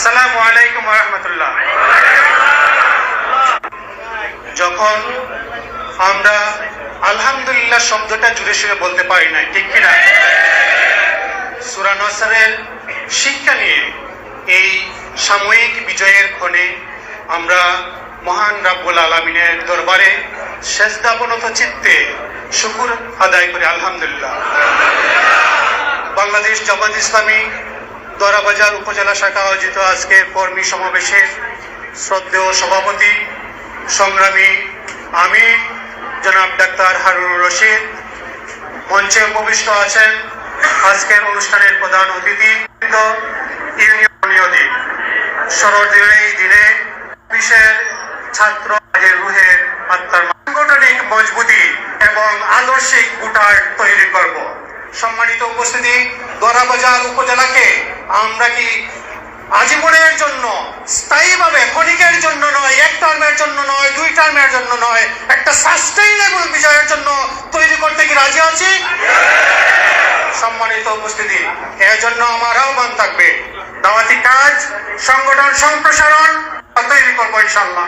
আসসালামু আলাইকুম রহমতুল্লাহ। যখন আমরা আলহামদুলিল্লাহ শব্দটা জুড়ে সুরে বলতে পারি না ঠিক কিনা সুরা নসরের শিক্ষা নিয়ে এই সাময়িক বিজয়ের ক্ষণে আমরা মহান রাব্বুল আলমিনের দরবারে শেষদাপনত চিত্তে শুকুর আদায় করি, আলহামদুলিল্লাহ। বাংলাদেশ জামাত ইসলামী দরাবাজার উপজেলা শাখা আয়োজিত আজকের কর্মী সমাবেশের শ্রদ্ধেয় সভাপতি, সংগ্রামী আমির জনাব ডাক্তার হারুনুর রশিদ। মঞ্চে উপবিষ্ট আছেন আজকের অনুষ্ঠানের প্রধান অতিথি, ইউনিয়ন শরৎের এই দিনে বিশ্বের ছাত্র রুহের আত্মার সাংগঠনিক মজবুতি এবং আদর্শিক গুটার তৈরি করব। সম্মানিত উপস্থিতি দরাবাজার উপজেলাকে আমরা কি আজীবনের জন্য স্থায়ীভাবে ক্ষণিকের জন্য নয়, এক টার্মের জন্য নয়, দুই টার্মের জন্য নয়, একটা সাস্টেইনেবল বিজয়ের জন্য তৈরি করতে কি রাজি আছি? সম্মানিত উপস্থিতি এর জন্য আমার আহ্বান থাকবে। দাওয়াতি কাজ, সংগঠন, সম্প্রসারণ, তৈরি করব ইনশাল্লাহ